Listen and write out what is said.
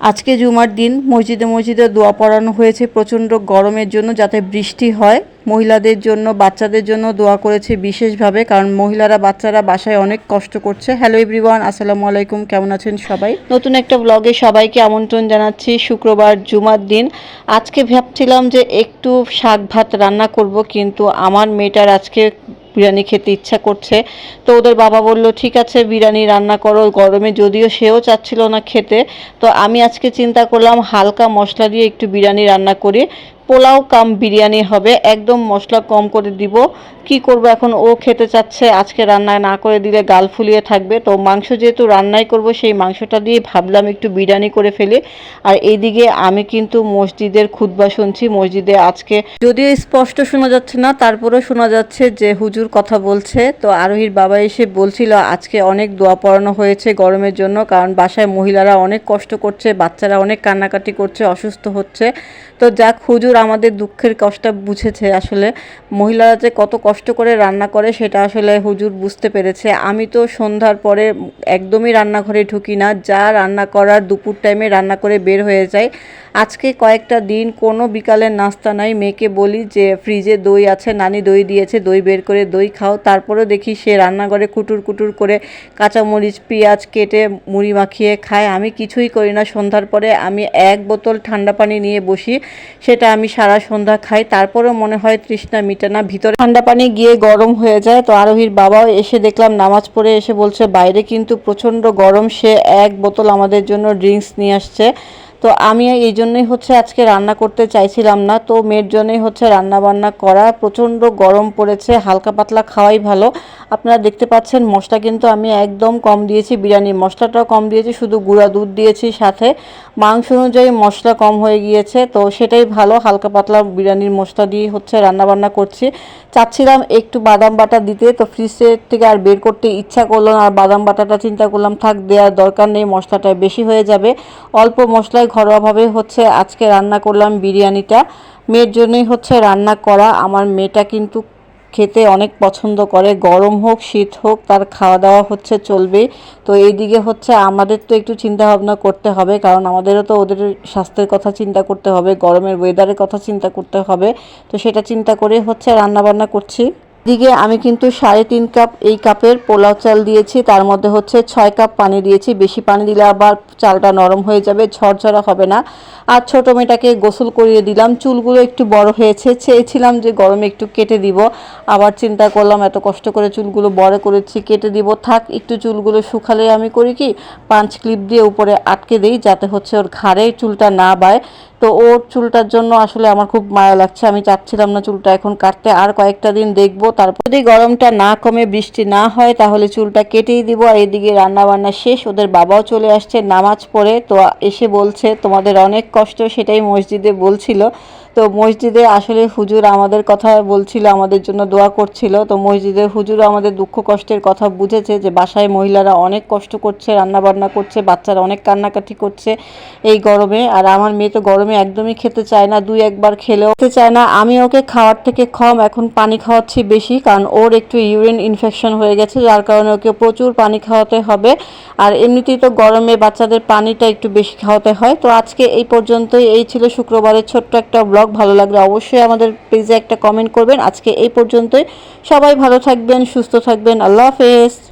আজকে জুমার দিন মসজিদে মসজিদে দোয়া পড়ানো হয়েছে প্রচণ্ড গরমের জন্য যাতে বৃষ্টি হয়। মহিলাদের জন্য, বাচ্চাদের জন্য দোয়া করেছে বিশেষভাবে কারণ মহিলারা, বাচ্চারা বাসায় অনেক কষ্ট করছে। হ্যালো এভরিওয়ান আসসালামু আলাইকুম, কেমন আছেন সবাই? নতুন একটা ব্লগে সবাইকে আমন্ত্রণ জানাচ্ছি শুক্রবার জুমার দিন। আজকে ভাবছিলাম যে একটু শাক ভাত রান্না করব, কিন্তু আমার মেয়েটার আজকে বিরিয়ানি খেতে ইচ্ছা করছে। তো ওদের বাবা বলল, ঠিক আছে, বিরিয়ানি রান্না করো, গরমে যদিও সেও চাচ্ছিল না খেতে। তো আমি আজকে চিন্তা করলাম, হালকা মশলা দিয়ে একটু বিরিয়ানি রান্না করি। পোলাও কাম বিরিয়ানি হবে। একদম মশলা কম করে দিব। কি করব এখন? ও খেতে চাচ্ছে। আজকে রান্না না করে দিলে গাল ফুলিয়ে থাকবে। তো মাংস যেহেতু রান্নাই করব, সেই মাংসটা দিয়ে ভাবলাম একটু বিরিয়ানি করে ফেলি। আর এইদিকে আমি কিন্তু মসজিদের খুতবা শুনছি। মসজিদে আজকে যদিও স্পষ্ট শোনা যাচ্ছে না, তারপরেও শোনা যাচ্ছে যে হুজুর কথা বলছে। তো আরোহীর বাবা এসে বলছিল, আজকে অনেক দোয়া পড়ানো হয়েছে গরমের জন্য, কারণ বাসায় মহিলারা অনেক কষ্ট করছে, বাচ্চারা অনেক কান্নাকাটি করছে, অসুস্থ হচ্ছে। তো যাক, হুজুর আমাদের দুঃখের কষ্ট বুঝেছে আসলে। মহিলারা যে কত কষ্ট করে রান্না করে সেটা আসলে হুজুর বুঝতে পেরেছে। আমি তো সন্ধ্যার পরে একদমই রান্নাঘরে ঢুকি না। যা রান্না করার দুপুর টাইমে রান্না করে বের হয়ে যায় আজকে কয়েকটা দিন কোনো বিকালের নাস্তা নাই। মেয়েকে বলি যে, ফ্রিজে দই আছে, নানি দই দিয়েছে, দই বের করে দই খাও। তারপরেও দেখি সে রান্নাঘরে কুটুর কুটুর করে কাঁচামরিচ, পেঁয়াজ কেটে মুড়ি মাখিয়ে খায়। আমি কিছুই করি না। সন্ধ্যার পরে আমি এক বোতল ঠান্ডা পানি নিয়ে বসি, সেটা আমি সারা সন্ধ্যা খাই। তারপরেও মনে হয় তৃষ্ণা মিটে না। ভিতরে ঠান্ডা পানি গিয়ে গরম হয়ে যায়। তো আরোহীর বাবাও এসে দেখলাম, নামাজ পড়ে এসে বলছে, বাইরে কিন্তু প্রচণ্ড গরম। সে এক বোতল আমাদের জন্য ড্রিঙ্কস নিয়ে আসছে। তো আমি এই জন্যই হচ্ছে আজকে রান্না করতে চাইছিলাম না। তো মেয়ের জন্যই হচ্ছে রান্না বান্না করা। প্রচণ্ড গরম পড়েছে, হালকা পাতলা খাওয়াই ভালো। আপনারা দেখতে পাচ্ছেন মশলা কিন্তু আমি একদম কম দিয়েছি বিরিয়ানির মশলাটাও কম দিয়েছি, শুধু গুঁড়া দুধ দিয়েছি সাথে। মাংস অনুযায়ী মশলা কম হয়ে গিয়েছে, তো সেটাই ভালো, হালকা পাতলা বিরিয়ানির মশলা দিয়ে হচ্ছে রান্না বান্না করছি। চাচ্ছিলাম একটু বাদাম বাটা দিতে, তো ফ্রিজের থেকে আর বের করতে ইচ্ছা করল না, আর বাদাম বাটাটা চিন্তা করলাম, থাক, দেওয়ার দরকার নেই, মশলাটা বেশি হয়ে যাবে। অল্প মশলায় ঘরোয়াভাবে হচ্ছে আজকে রান্না করলাম বিরিয়ানিটা। মেয়ের জন্যই হচ্ছে রান্না করা, আমার মেয়েটা কিন্তু খেতে অনেক পছন্দ করে, গরম হোক, শীত হোক, তার খাওয়া দাওয়া হচ্ছে চলবে তো এইদিকে হচ্ছে আমাদের তো একটু চিন্তা ভাবনা করতে হবে, কারণ আমাদেরও তো ওদের স্বাস্থ্যের কথা চিন্তা করতে হবে, গরমের ওয়েদারের কথা চিন্তা করতে হবে। তো সেটা চিন্তা করে হচ্ছে রান্না বান্না করছি। দিকে আমি কিন্তু সাড়ে তিন কাপ এই কাপের পোলাও চাল দিয়েছি। তার মধ্যে হচ্ছে ছয় কাপ পানি দিয়েছি। বেশি পানি দিলে আবার চালটা নরম হয়ে যাবে, ঝরঝরা হবে না। আর ছোটো মেয়েটাকে গোসল করিয়ে দিলাম। চুলগুলো একটু বড় হয়েছে। চেয়েছিলাম যে গরমে একটু কেটে দিব। আবার চিন্তা করলাম, এত কষ্ট করে চুলগুলো বড় করেছি, কেটে দিব। থাক, একটু চুলগুলো শুকালে আমি করি কি? পাঁচ ক্লিপ দিয়ে উপরে আটকে দিই, যাতে হচ্ছে ওর ঘাড়ে চুলটা না বায়। তো ওর চুলটার জন্য আসলে আমার খুব মায়া লাগছে। আমি চাচ্ছিলাম না চুলটা এখন কাটতে। আর কয়েকটা দিন দেখব, তারপর যদি গরমটা না কমে, বৃষ্টি না হয়, তাহলে চুলটা কেটেই দিব। আর এদিকে রান্না বান্না শেষ, ওদের বাবাও চলে আসছে নামাজ পড়ে। তো এসে বলছে, তোমাদের অনেক কষ্ট, সেটাই মসজিদে বলছিল। তো মসজিদে আসলে হুজুর আমাদের কথা বলছিল, আমাদের জন্য দোয়া করছিল। তো মসজিদের হুজুর আমাদের দুঃখ কষ্টের কথা বুঝেছে যে বাসায় মহিলারা অনেক কষ্ট করছে রান্না বান্না করছে, বাচ্চারা অনেক কান্নাকাটি করছে এই গরমে। আর আমার মেয়ে তো গরমে একদমই খেতে চায় না, দুই একবার খেলেও খেতে চায় না। আমি ওকে খাওয়ার থেকে কম, এখন পানি খাওয়াচ্ছি বেশি, কারণ ওর একটু ইউরিন ইনফেকশন হয়ে গেছে, যার কারণে ওকে প্রচুর পানি খাওয়াতে হবে। আর এমনিতেই তো গরমে বাচ্চাদের পানিটা একটু বেশি খাওয়াতে হয়। তো আজকে এই পর্যন্তই, এই ছিল শুক্রবারের ছোট্ট একটা ব্লগ ভালো লাগলে অবশ্যই আমাদের পেজে একটা কমেন্ট করবেন। আজকে এই পর্যন্তই। সবাই ভালো থাকবেন, সুস্থ থাকবেন। আল্লাহ হাফেজ।